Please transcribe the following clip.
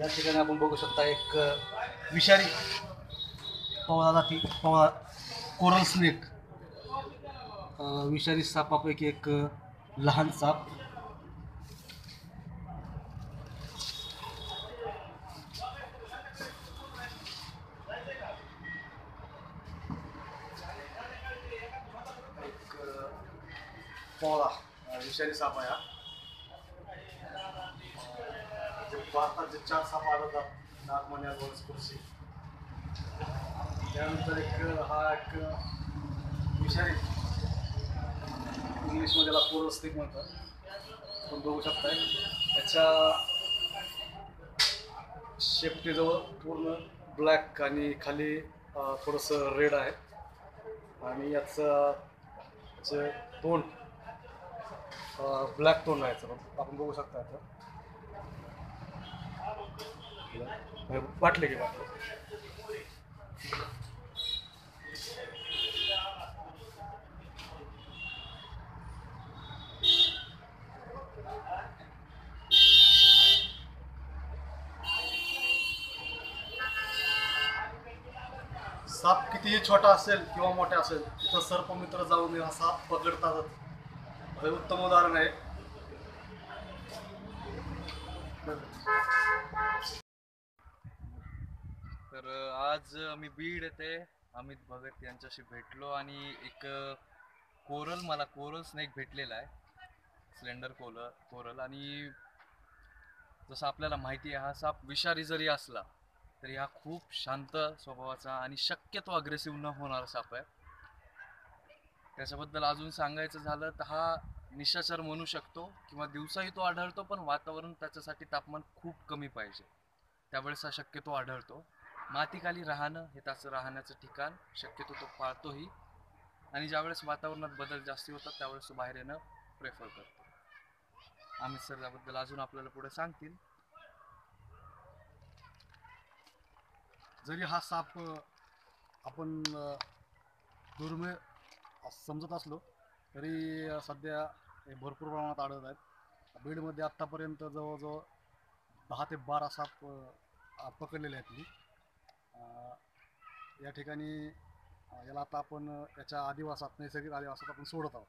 या ठिकाणी आपण बघू शकता एक विषारी पवळा जाती. पवळा कोरल स्नेक विषारी सापापैकी एक लहान साप. एक पवळा विषारी साप आहे भारताचे भारतात जे चार साप होतात नागमण्या रोज कुर्सी त्यानंतर एक हा एक विषारी इंग्लिशमध्ये त्याला पोरोस्टिक म्हणतात. आपण बघू शकताय. त्याच्या शेपटीजवळ पूर्ण ब्लॅक आणि खाली थोडंसं रेड आहे. आणि याचं याचं तोंड ब्लॅक तोंड आहे याचं. आपण बघू शकता याचं वाटले की वाटले. साप कितीही छोटा असेल किंवा मोठा असेल तिथं सर्पमित्र जाऊन हा साप पकडतातच. हे उत्तम उदाहरण आहे. तर आज मी बीड येथे अमित भगत यांच्याशी भेटलो आणि एक कोरल मला कोरल स्नेक भेटलेला आहे. स्लेंडर कोरल कोरल आणि जसं आपल्याला माहिती आहे हा साप विषारी जरी असला तरी हा खूप शांत स्वभावाचा आणि शक्यतो अग्रेसिव्ह न होणारा साप आहे. त्याच्याबद्दल अजून सांगायचं झालं तर हा निशाचर म्हणू शकतो किंवा दिवसाही तो आढळतो पण वातावरण त्याच्यासाठी तापमान खूप कमी पाहिजे. त्यावेळेस हा शक्यतो आढळतो. मातीखाली राहणं हे त्याचं राहण्याचं ठिकाण. शक्यतो तो पाळतोही. आणि ज्यावेळेस वातावरणात बदल जास्ती होतात त्यावेळेस तो बाहेर येणं प्रेफर करतो. आम्ही सर याबद्दल अजून आपल्याला पुढे सांगतील. जरी हा साप आपण दुर्मिळ समजत असलो तरी सध्या हे भरपूर प्रमाणात आढळत आहेत. बीडमध्ये आत्तापर्यंत जवळजवळ दहा ते बारा साप पकडलेले आहेत मी. या ठिकाणी याला आता आपण याच्या आदिवासात नैसर्गिक आदिवासात आपण सोडत आहोत.